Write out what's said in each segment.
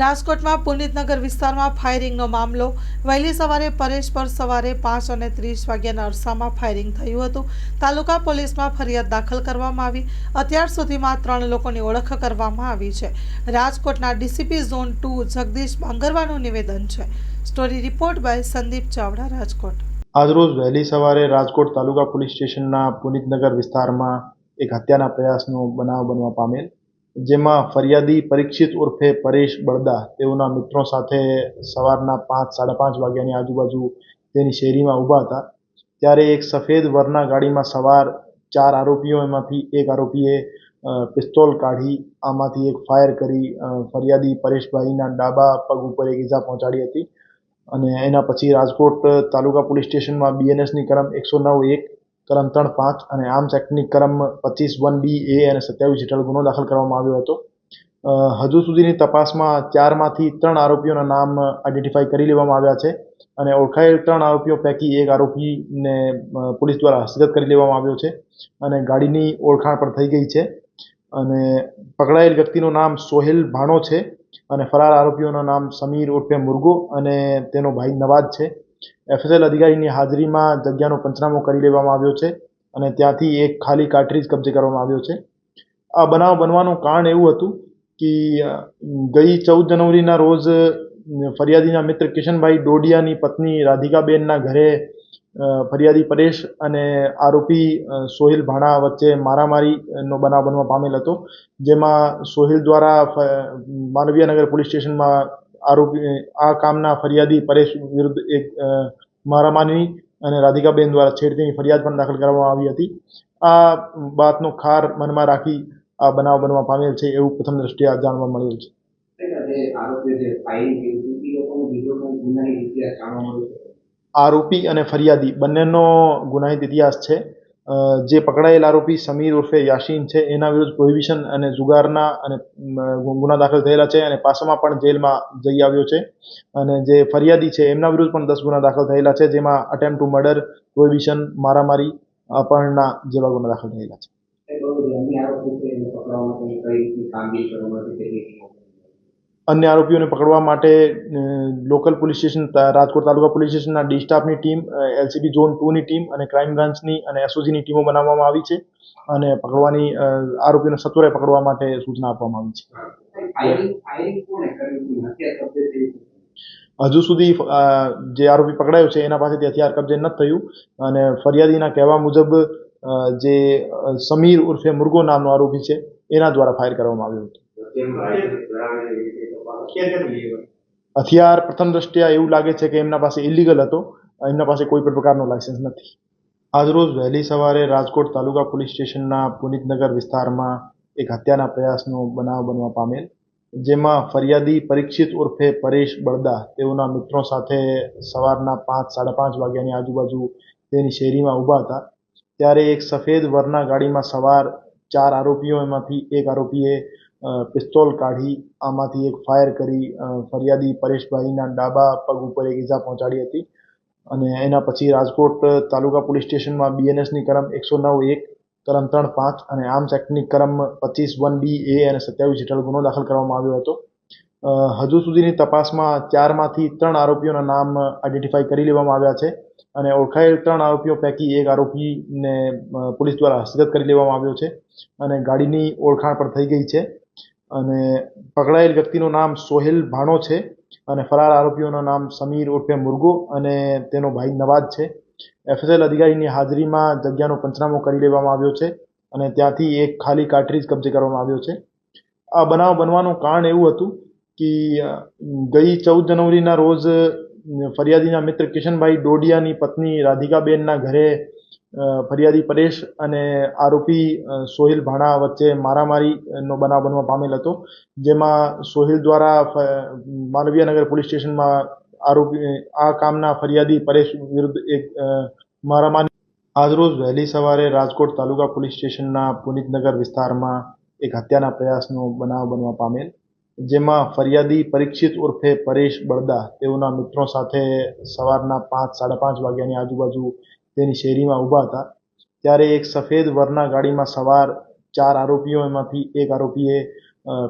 રાજકોટમાં પુનિતનગર વિસ્તારમાં ફાયરિંગનો મામલો. વહેલી સવારે પરેશ પર સવારે પાંચ અને ત્રીસ વાગ્યાના અરસામાં ફાયરિંગ થયું હતું. તાલુકા પોલીસમાં ફરિયાદ દાખલ કરવામાં આવી. અત્યાર સુધીમાં ત્રણ લોકોની ઓળખ કરવામાં આવી છે. રાજકોટના ડીસીપી ઝોન ટુ જગદીશ બાંગરવાનું નિવેદન છે. Story report by Sandeep Chavda, Rajkot. આજરોજ વહેલી સવારે રાજકોટ તાલુકા પોલીસ સ્ટેશનના પુનિતનગર વિસ્તારમાં એક હત્યાના પ્રયાસનો બનાવ બનવા પામેલ જેમાં ફરિયાદી પરીક્ષિત ઉર્ફે પરેશ બળદા તેઓના મિત્રો સાથે સવારના પાંચ, સાડા પાંચ વાગ્યાની આજુબાજુ તેની શેરીમાં ઊભા હતા. ત્યારે એક સફેદ વરના ગાડીમાં સવાર ચાર આરોપીઓ એમાંથી એક આરોપીએ પિસ્તોલ કાઢી આમાંથી એક ફાયર કરી ફરિયાદી પરેશભાઈના ડાબા પગ ઉપર એક ઈજા પહોંચાડી હતી. અને એના પછી રાજકોટ તાલુકા પોલીસ સ્ટેશનમાં બીએનએસની કલમ એકસો નવ એક કલમ ત્રણ પાંચ અને આર્મ્સ એક્ટની કલમ પચીસ વન બી, એ અને સત્યાવીસ હેઠળ ગુનો દાખલ કરવામાં આવ્યો હતો. હજુ સુધીની તપાસમાં ચારમાંથી ત્રણ આરોપીઓના નામ આઈડેન્ટિફાઈ કરી લેવામાં આવ્યા છે અને ઓળખાયેલ ત્રણ આરોપીઓ પૈકી એક આરોપીને પોલીસ દ્વારા હસ્તગત કરી લેવામાં આવ્યો છે અને ગાડીની ઓળખાણ પણ થઈ ગઈ છે અને પકડાયેલ વ્યક્તિનું નામ સોહેલ ભાણો છે અને ફરાર આરોપીઓનું નામ સમીર ઉર્ફે મુર્ગો અને તેનો ભાઈ નવાજ છે. એફએસએલ અધિકારીની હાજરીમાં જગ્યાનો પંચનામો કરી લેવામાં આવ્યો છે અને ત્યાંથી એક ખાલી કાર્ટ્રીજ કબજે કરવામાં આવ્યો છે. આ બનાવ બનવાનું કારણ એવું હતું કે ગઈ ચૌદ જનવરીના રોજ ફરિયાદીના મિત્ર કિશનભાઈ ડોડિયાની પત્ની રાધિકાબેનના ઘરે ફરિયાદી પરેશ અને આરોપી સોહિલ ભાણા વચ્ચે મારામારીનો બનાવ બનવા પામેલ હતો, જેમાં સોહિલ દ્વારા માનવીયનગર પોલીસ સ્ટેશનમાં આરોપી આ કામના ફરિયાદી પરેશ વિરુદ્ધ એક મારામાની અને રાધિકાબેન દ્વારા છેડતીની ફરિયાદ પણ દાખલ કરવામાં આવી હતી. આ બાતનો ખાર મનમાં રાખી આ બનાવ બનવા પામેલ છે એવું પ્રથમ દ્રષ્ટિએ જાણવા મળેલ છે. આરોપી અને ફરિયાદી બંનેનો ગુનાહિત ઇતિહાસ છે. જે પકડાયેલ આરોપી સમીર ઉર્ફે યાસીન છે, એના વિરુદ્ધ પ્રોહિબિશન અને જુગારના અને ગુના દાખલ થયેલા છે અને પાસામાં પણ જેલમાં જઈ આવ્યો છે. અને જે ફરિયાદી છે, એમના વિરુદ્ધ પણ દસ ગુના દાખલ થયેલા છે, જેમાં અટેમ્પ ટુ મર્ડર પ્રોહિબિશન મારામારી, અપહરણના જેવા ગુના દાખલ થયેલા છે. અન્ય આરોપીઓને પકડવા માટે local police station Rajkot taluka police સ્ટેશનના ડી સ્ટાફની ટીમ એલસીબી ઝોન ટુની ટીમ અને ક્રાઇમ બ્રાન્ચની અને એસઓજીની ટીમો બનાવવામાં આવી છે અને પકડવાની આરોપીઓને સત્વરે પકડવા માટે સૂચના આપવામાં આવી છે. હજુ સુધી જે આરોપી પકડાયો છે એના પાસેથી હથિયાર કબજે નથી થયું અને ફરિયાદીના કહેવા મુજબ જે સમીર ઉર્ફે મુર્ગો નામનો આરોપી છે એના દ્વારા ફાયર કરવામાં આવ્યું હતું. હથિયાર પ્રથમ દ્રષ્ટિએ એવું લાગે છે કે એમના પાસે ઇલીગલ હતો. એમના પાસે કોઈ પણ પ્રકારનો લાયસન્સ નથી. આજરોજ વહેલી સવારે રાજકોટ તાલુકા પોલીસ સ્ટેશનના પુનિતનગર વિસ્તારમાં એક હત્યાના પ્રયાસનો બનાવ બનવા પામેલ, જેમાં ફરિયાદી પરીક્ષિત ઉર્ફે પરેશ બળદા, તેઓના મિત્રો સાથે સવારના પાંચ, સાડા પાંચ વાગ્યાની આજુબાજુ તેની શેરીમાં ઊભા હતા. ત્યારે એક સફેદ વરના ગાડીમાં સવાર ચાર આરોપીઓ એમાંથી એક આરોપીએ પિસ્તોલ કાઢી આમાંથી એક ફાયર કરી ફરિયાદી પરેશભાઈના ડાબા પગ ઉપર એક ઈજા પહોંચાડી હતી. અને એના પછી રાજકોટ તાલુકા પોલીસ સ્ટેશનમાં બીએનએસની કલમ એકસો નવ એક કલમ ત્રણ પાંચ અને આર્મ્સ એક્ટની કલમ પચીસ વન બી, એ અને સત્યાવીસ હેઠળ ગુનો દાખલ કરવામાં આવ્યો હતો. હજુ સુધીની તપાસમાં ચારમાંથી ત્રણ આરોપીઓના નામ આઈડેન્ટિફાઈ કરી લેવામાં આવ્યા છે અને ઓળખાયેલ ત્રણ આરોપીઓ પૈકી એક આરોપીને પોલીસ દ્વારા હસ્તગત કરી લેવામાં આવ્યો છે અને ગાડીની ઓળખાણ પણ થઈ ગઈ છે. અને પકડાયેલ વ્યક્તિનું નામ સોહેલ ભાણો છે અને ફરાર આરોપીઓનું નામ સમીર ઉર્ફે મુર્ગો અને તેનો ભાઈ નવાજ છે. એફએસએલ અધિકારીની હાજરીમાં જગ્યાનો પંચનામો કરી લેવામાં આવ્યો છે અને ત્યાંથી એક ખાલી કાર્ટ્રીજ કબજે કરવામાં આવ્યો છે. આ બનાવ બનવાનું કારણ એવું હતું કે ગઈ ચૌદ જનવરીના રોજ ફરિયાદીના મિત્ર કિશનભાઈ ડોડિયાની પત્ની રાધિકાબેનના ઘરે ફરિયાદી પરેશ અને આરોપી સોહિલ ભાણા વચ્ચે મારામારીનો બનાવ બનવા પામેલ હતો, જેમાં સોહિલ દ્વારા ફ- પોલીસ સ્ટેશનમાં આરોપી આ કામના ફરિયાદી પરેશ વિરુદ્ધ એક મારામારી. આજરોજ વહેલી સવારે રાજકોટ તાલુકા પોલીસ સ્ટેશનના પુનિતનગર વિસ્તારમાં એક હત્યાના પ્રયાસનો બનાવ બનવા પામેલ, જેમાં ફરિયાદી પરીક્ષિત ઉર્ફે પરેશ બળદા, તેઓના મિત્રો સાથે સવારના પાંચ, સાડા પાંચ વાગ્યાની આજુબાજુ તેની શેરીમાં ઊભા હતા. ત્યારે એક સફેદ વરના ગાડીમાં સવાર ચાર આરોપીઓ એમાંથી એક આરોપીએ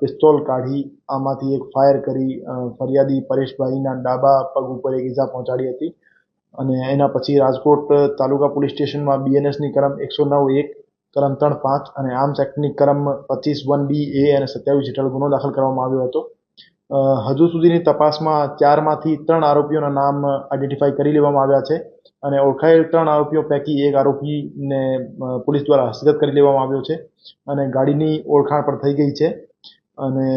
પિસ્તોલ કાઢી આમાંથી એક ફાયર કરી ફરિયાદી પરેશભાઈના ડાબા પગ ઉપર એક ઈજા પહોંચાડી હતી અને એના પછી રાજકોટ તાલુકા પોલીસ સ્ટેશનમાં બીએનએસની કલમ એકસો નવ એક કલમ ત્રણ પાંચ અને આર્મ્સ એક્ટની કલમ પચીસ વન બી, એ અને સત્યાવીસ હેઠળ ગુનો દાખલ કરવામાં આવ્યો હતો. હજુ સુધીની તપાસમાં ચારમાંથી ત્રણ આરોપીઓના નામ આઈડેન્ટિફાઈ કરી લેવામાં આવ્યા છે. અને ઓળખાયેલ ત્રણ આરોપીઓ પૈકી એક આરોપીને પોલીસ દ્વારા હસ્તગત કરી લેવામાં આવ્યો છે અને ગાડીની ઓળખાણ પણ થઈ ગઈ છે. અને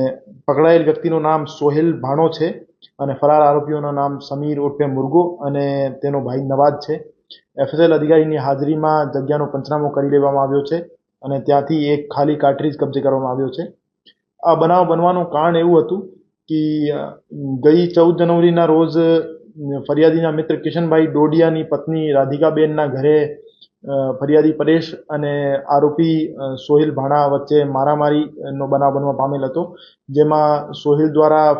પકડાયેલ વ્યક્તિનું નામ સોહેલ ભાણો છે અને ફરાર આરોપીઓનું નામ સમીર ઉર્ફે મુર્ગો અને તેનો ભાઈ નવાજ છે. એફએસએલ અધિકારીની હાજરીમાં જગ્યાનો પંચનામો કરી લેવામાં આવ્યો છે અને ત્યાંથી એક ખાલી કાર્ટ્રીજ કબજે કરવામાં આવ્યો છે. આ બનાવ બનવાનું કારણ એવું હતું કે ગઈ ચૌદ જાન્યુઆરીના રોજ ફરિયાદીના મિત્ર કિશનભાઈ ડોડિયાની પત્ની રાધિકાબેનના ઘરે ફરિયાદી પરેશ અને આરોપી સોહિલ ભાણા વચ્ચે મારામારીનો બનાવ બનવા પામેલ હતો, જેમાં સોહિલ દ્વારા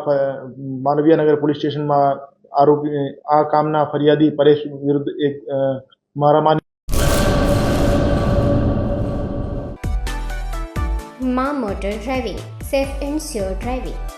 માલવીયાનગર પોલીસ સ્ટેશનમાં આરોપી, આ કામના ફરિયાદી પરેશ વિરુદ્ધ એક મારામારી મા motor driving, safe and sure driving.